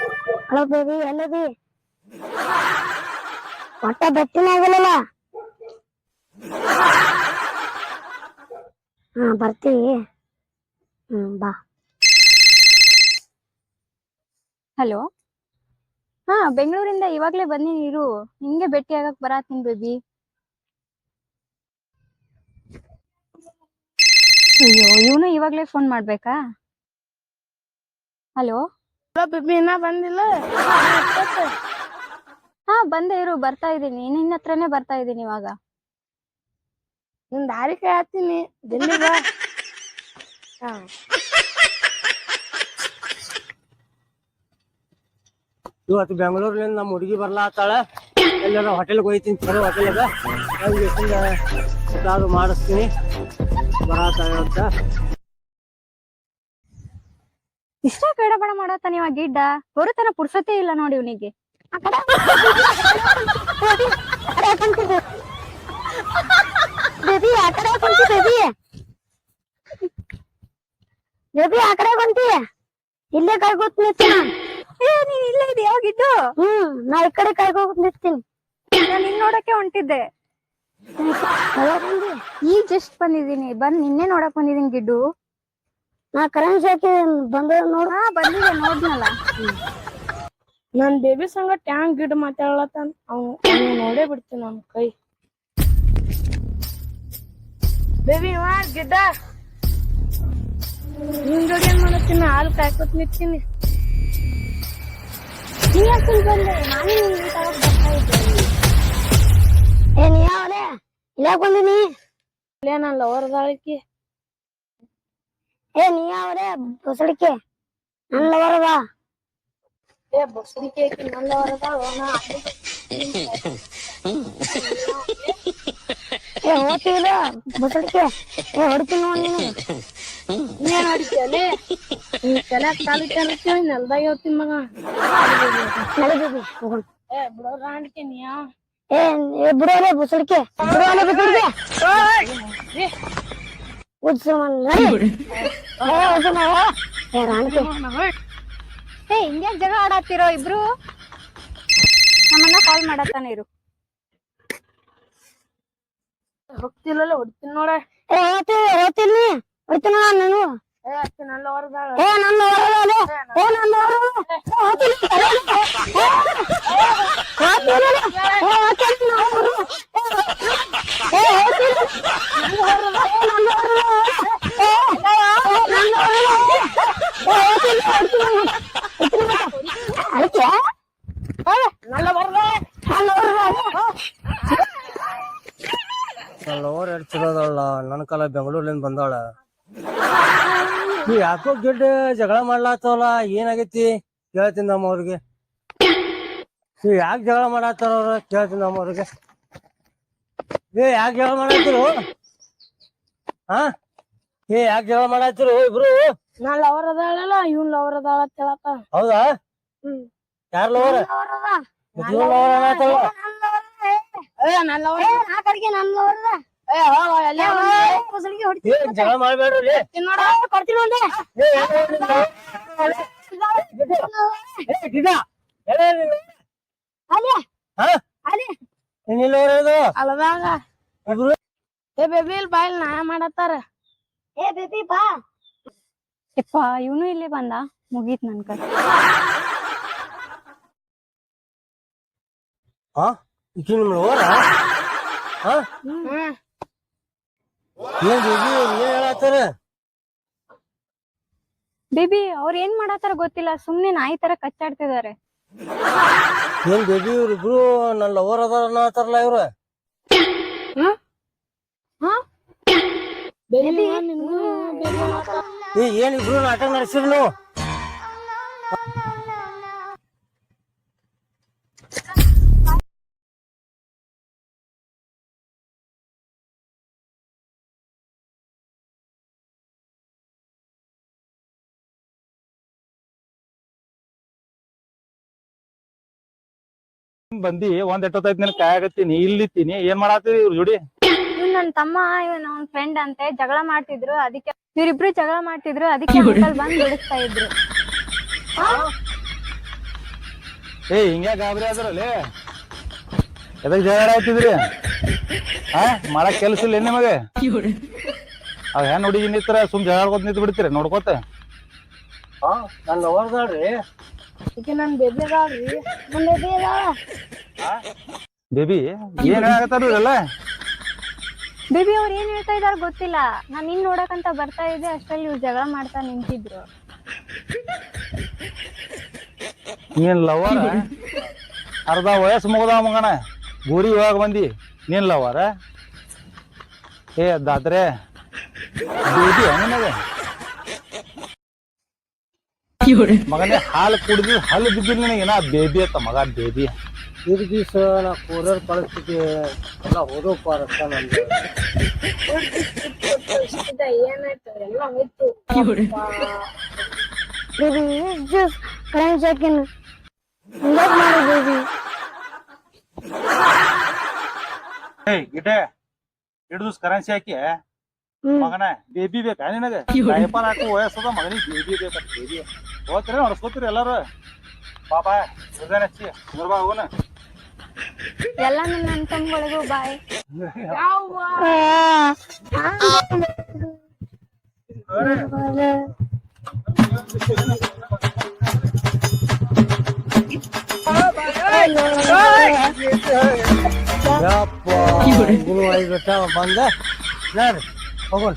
Hello baby ಎಲ್ಲದಿ ಒಟ್ಟ ಬೆಟ್ಟಿನೇ ಆಗಿಲ್ಲಲ್ಲ ಹಾ ಬರ್ತೀವಿ ಹ್ಮ್ ಬಾ ಹಲೋ ಹಾ, ಬೆಂಗಳೂರಿಂದ ಇವಾಗ್ಲೇ ಬಂದಿ ನೀರು. ನಿಂಗೆ ಭೇಟಿ ಆಗಕ್ ಬರಾತೀನಿ ಬೇಬಿ ಅಯ್ಯೋ, ಇವನು ಇವಾಗ್ಲೇ ಫೋನ್ ಮಾಡ್ಬೇಕಾ? ಹಲೋ ಬೇಬಿ ಇನ್ನ ಬಂದಿಲ್ಲ? ಹಾ ಬಂದೆ ಇರು ಬರ್ತಾ ಇದೀನಿ ನಿನ್ನ ಹತ್ರನೇ ಬರ್ತಾ ಇದೀನಿ ಇವಾಗ. ನಿನ್ ದಾರಿ ಕೇಳ್ತೀನಿ ಜಲ್ದಿ ಬಾ. ಹಾ. ಇವತ್ತು ಬೆಂಗಳೂರಿನಿಂದ ನಮ್ಮ ಹುಡುಗಿ ಬರ್ಲಾತ್ತಾಳ ಎಲ್ಲಾರ ಹೋಟೆಲ್ಗೆ ಹೋಯ್ತೀನಿ. ಚಲೋ ಹೋಟೆಲ್ಗ ಮಾಡಿಸ್ತೀನಿ. ಬರತ್ತಾಳ ಅಂತ. ಇಷ್ಟ ಕಡಬಡ ಮಾಡತ್ತಾನ ಇವಾಗ ಗಿಡ್ಡ ಹೊರತನ ಪುರ್ಸತೆ ಇಲ್ಲ ನೋಡಿ ಇವನಿಗೆ. ಬೇಬಿ ಆ ಕಡೆ ಕುಂತಿ ಬೇಬಿ. ಬೇಬಿ ಆ ಕಡೆ ಕುಂತಿ. ಇಲ್ಲೇ ಕಾಯ್ಕೋತ್ ನಿಂತೀನಿ ಏ ನೀನ್ ಇಲ್ಲೇ ಇದೆಯಾ? ಗಿಡ್ಡು ಹ್ಮ್ ನಾ ಈ ಕಡೆ ಕಾಯ್ಕೋತ್ ನಿಂತೀನಿ ನಾನು ನಿನ್ ನೋಡಕ್ಕೆ ಹೊಂಟಿದ್ದೆ. ಈ ಈಗ ಜಸ್ಟ್ ಬಂದಿದೀನಿ ಬಂದ್ ನಿನ್ನೆ ನೋಡಕ್ ಬಂದಿದೀನಿ ಗಿಡ್ಡು. ನಾ ಕರೆನ್ಸಿ ಹಾಕಿ ಬಂದ ನೋಡು. ಬಂದಿದೆ ನೋಡ್ನಲ್ಲ ನನ್ ಬೇಬಿ ಸಂಗ ಟ್ಯಾಂಗ್ ಗಿಡ ಮಾತಾಡ್ಲತ್ತಾನ? ಅವ್ ಅವ್ನ ನೋಡೇ ಬಿಡ್ತೀನಿ ನಮ್ ಕೈ. ಬೇಬಿ ಮಾ ಗಿಡ್ಡ. ನಿನ್ ಜೋಡಿ ಏನ್ ಮಾಡತ್ತೀನಿ? ಹಾಲು ಕಾಯ್ಕೊತ್ ನಿಂತೀನಿ. ನೀ ಯಾಕೆ ಬಂದೆ? ನಾನು ನಿನ್ ತಗೋ ಬರ್ತಾ ಇದ್ದೆ ಏ ನೀ ಇಲ್ಲ ಬಂದಿನಿ ಇಲ್ಲೇ ನನ್ನ ಲವರ್ ದಾಳಿಕೆ. ಏ ನೀ ಯಾವಲೆ ಬಸಡಿಕೆ ನನ್ನ ಲವರ್ ಅದ ಏ ಬಸಡಿಕೆ ಐತಿ ನನ್ನ ಲವರ್ ಅದ ಏ ಹೋಗ್ತಿಲ್ಲ ಬಸಡಿಕೆ ಏ ಹೊಡ್ತೀನಿ ನೋಡಿ ನೀನು ನೀನ್ ಹೊಡಿತೀಯಲೇ ನೀ ತಲೆ ಕಾಲು ನೆಲ್ದಾಗ ಹೋಗ್ತೀನಿ ಮಗ ನಡಿದೀವಿ ಹೋಗೋಣ ಏ ಬಿಡೋ ರಾಂಡ್ಕೆ ನೀ ಯಾವ ಏ ಬಿಡೋಲೆ ಬಸಡಿಕೆ ಬಿಡೋಲೆ ಬಸಡಿಕೆ ಏ ಹಿಂಗ್ಯಾಕ್ ಜಗಳ ಆಡತ್ತಿರೋ ಇಬ್ರು? ನಮ್ಮನ್ನ ಕಾಲ್ ಮಾಡತ್ತಾನೆ ಇರು. ಹೋಗ್ತಿಲ್ಲಲ್ಲ ಹೊಡ್ತೀನಿ ನೋಡ. ಏ ಹೋಗ್ತೀವಿ ಹೋಗ್ತೀನಿ. ಹೊಡ್ತೀನಿ ನಾನು. ಏ ನನ್ನ ಹೊರದಾಳ ಏ ನನ್ನ ಹೊರದಾಳೆ ಏ ನನ್ನ ಹೊರದಾಳೆ ಹೋಗ್ತೀನಿ ಅದಕ್ಕೆ ನನ್ನ ಹೊರದಾಳೆ ನನ್ನ ಹೊರದಾಳೆ ನನ್ನ ಚಲೋ ನನ್ನ ಕಾಲ ಬೆಂಗಳೂರಿಂದ ಬಂದಾಳ ನೀ ಯಾಕೋ ಗಿಡ್ಡ ಜಗಳ ಮಾಡ್ಲಾತ್ತವಲ್ಲ ಏನಾಗೈತಿ? ಕೇಳ್ತೀನಿ ನಮ್ಮ ಅವ್ರಿಗೆ ನೀವ್ ಯಾಕೆ ಜಗಳ ಮಾಡತ್ತಾರ ಅವ್ರ? ಕೇಳ್ತೀನಿ ನಮ್ಮ ಅವ್ರಿಗೆ ಏ ಯಾಕೆ ಜಗಳ ಮಾಡತ್ತಿರು? ಹಾ ಏ ಯಾಕೆ ಜಗಳ ಮಾಡತ್ತಿರು ಇಬ್ರು? ನಾ ಲವರ್ ಅದಾಳಲ್ಲ ಇವ್ನ್ ಲವರ್ ಅದಾಳ ಅಂತ ಹೇಳತ್ತ ಹೌದಾ? ಹ್ಮ್. ಯಾರ್ ಲವರ್ ಲವರ್ ಅನ್ನತ್ತಾಳ ಏ ನನ್ನ ಲವರ್ ಆ ಕಡೆಗೆ ನನ್ನ ಲವರ್ ಜಗಳ ಮಾಡ್ಬೇಡ್ರಿ ಇವನು ಇಲ್ಲಿ ಬಂದ ಮುಗೀತ್ ನನ್ ಕಡೆ ಹಾ ಈಕಿ ನಿಮ್ ಲವರ ಹಾ ಏನ್ ಬೇಬಿ ಏನ್ ಹೇಳತ್ತಾರ ಬೇಬಿ ಅವ್ರ ಏನ್ ಮಾಡತ್ತಾರ ಗೊತ್ತಿಲ್ಲ ಸುಮ್ನೆ ನಾಯಿ ತರ ಕಚ್ಚಾಡ್ತಿದಾರೆ. ಏನ್ ಬೇಬಿ ಇವ್ರಿಬ್ರು ನನ್ನ ಲವರ್ ಅದಾರ ಅನ್ನತ್ತಾರಲ್ಲ ಇವ್ರ? ಏನ್ ಇಬ್ರು ನಾಟಕ ನಡೆಸಿದ್ರು ನೀವು? ಬಂದಿ ಒಂದ್ ಎಷ್ಟೊತ್ತೈತ್ ನಿನ್ ಕಾಯಾಗತ್ತೀನಿ ಇಲ್ಲಿತ್ತೀನಿ ಏನ್ ಮಾಡತ್ತೀರಿ ಇವ್ರ ಜೋಡಿ? ಇವ್ ನನ್ ತಮ್ಮ ಇವನ್ ಅವ್ನ್ ಫ್ರೆಂಡ್ ಅಂತೆ ಜಗಳ ಮಾಡ್ತಿದ್ರು ಅದಕ್ಕೆ ಇವ್ರಿಬ್ರು ಜಗಳ ಮಾಡ್ತಿದ್ರು ಅದಕ್ಕೆ ಅಂಕಲ್ ಬಂದ್ ಬಿಡಿಸ್ತಾ ಇದ್ರು. ಏ ಹಿಂಗ್ಯಾ ಗಾಬರಿ ಆದ್ರಲ್ಲಿ ಎದಕ್ ಜಗಳ ಆಯ್ತಿದ್ರಿ ಹಾ ಮಾಡಕ್ ಕೆಲ್ಸ ಇಲ್ಲ ಏನ್ ನಿಮಗೆ? ಅವ್ ಹೆಣ್ ಹುಡುಗಿ ನಿತ್ರ ಸುಮ್ ಜಗಳ ಆಡ್ಕೊತ ನಿಂತ್ ಬಿಡ್ತೀರಿ ನೋಡ್ಕೋತ. ಹಾ ನನ್ನ ಲವರ್ದಾಳ್ರಿ. ಈಕೆ ನನ್ನ ಬೇಬಿ ಅದಾಳ್ರಿ ಬೇಬಿ ಅದಾಳ. ಬೇಬಿ ಏನ್ ಬೇಬಿ ಅವ್ರು ಏನ್ ಹೇಳ್ತಾ ಇದಾರ ಗೊತ್ತಿಲ್ಲ. ನಾನ್ ನಿನ್ ನೋಡಕಂತ ಬರ್ತಾ ಇದ್ದೆ ಅಷ್ಟ್ರಲ್ಲಿ ಇವ್ರು ಜಗಳ ಮಾಡ್ತಾ ನಿಂತಿದ್ರು. ನೀನ್ ಲವರ ಅರ್ಧ ವಯಸ್ಸು ಮುಗದ ಮಗಣ ಗುರಿ ಇವಾಗ ಬಂದಿ. ನೀನ್ ಲವರ ಏ ಅದಾದ್ರೆ ಬೇಬಿ ಮಗನೇ ಹಾಲು ಕುಡಿದು ಹಲ್ಲು ಬಿದ್ದಿಲ್ಲ ನಿನಗೆ ಏನ ಬೇಬಿ ಅತ್ತ ಮಗ? ಬೇಬಿ. ಇದು ದಿವಸ ನಾ ಕೂರರ್ ಪರಿಸ್ಥಿತಿ ಎಲ್ಲ ಹೋದೋ ಪಾರತ್ತ ನಂದು. ಏನಾಯ್ತು? ಎಲ್ಲ ಹೋಯ್ತು. ಬೇಬಿ ಜೂಸ್ ಕರೆಂಟ್ ಹಾಕಿನ ಹಿಂಗ್ಯಾಕ್ ಮಾಡಿ ಬೇಬಿ. ಏಯ್ ಗಿಟೆ ಹಿಡಿದು ಕರೆನ್ಸಿ ಹಾಕಿ. ಮಗನ ಬೇಬಿ ಬೇಕಾ ನಿನಗೆ? ಟೈಪರ್ ಹಾಕೋ ವಯಸ್ಸದ ಮಗನಿಗೆ ಬೇಬಿ ಬೇಕಾ? ಬೇಬಿ. ಹೋಗ್ತೀರಿ ಹೊಡ್ಸ್ಕೊತೀರಿ ಎಲ್ಲಾರು? ಪಾಪ ಹೃದಯ ಹಚ್ಚಿ ಬಾ ಹೋಗೋಣ. ಎಲ್ಲ ನನ್ನ ಅನ್ಕೊಂಡ್ಗಳಿಗೂ ಬಾಯ್. ಬಂದ. ಹೋಗೋಣ.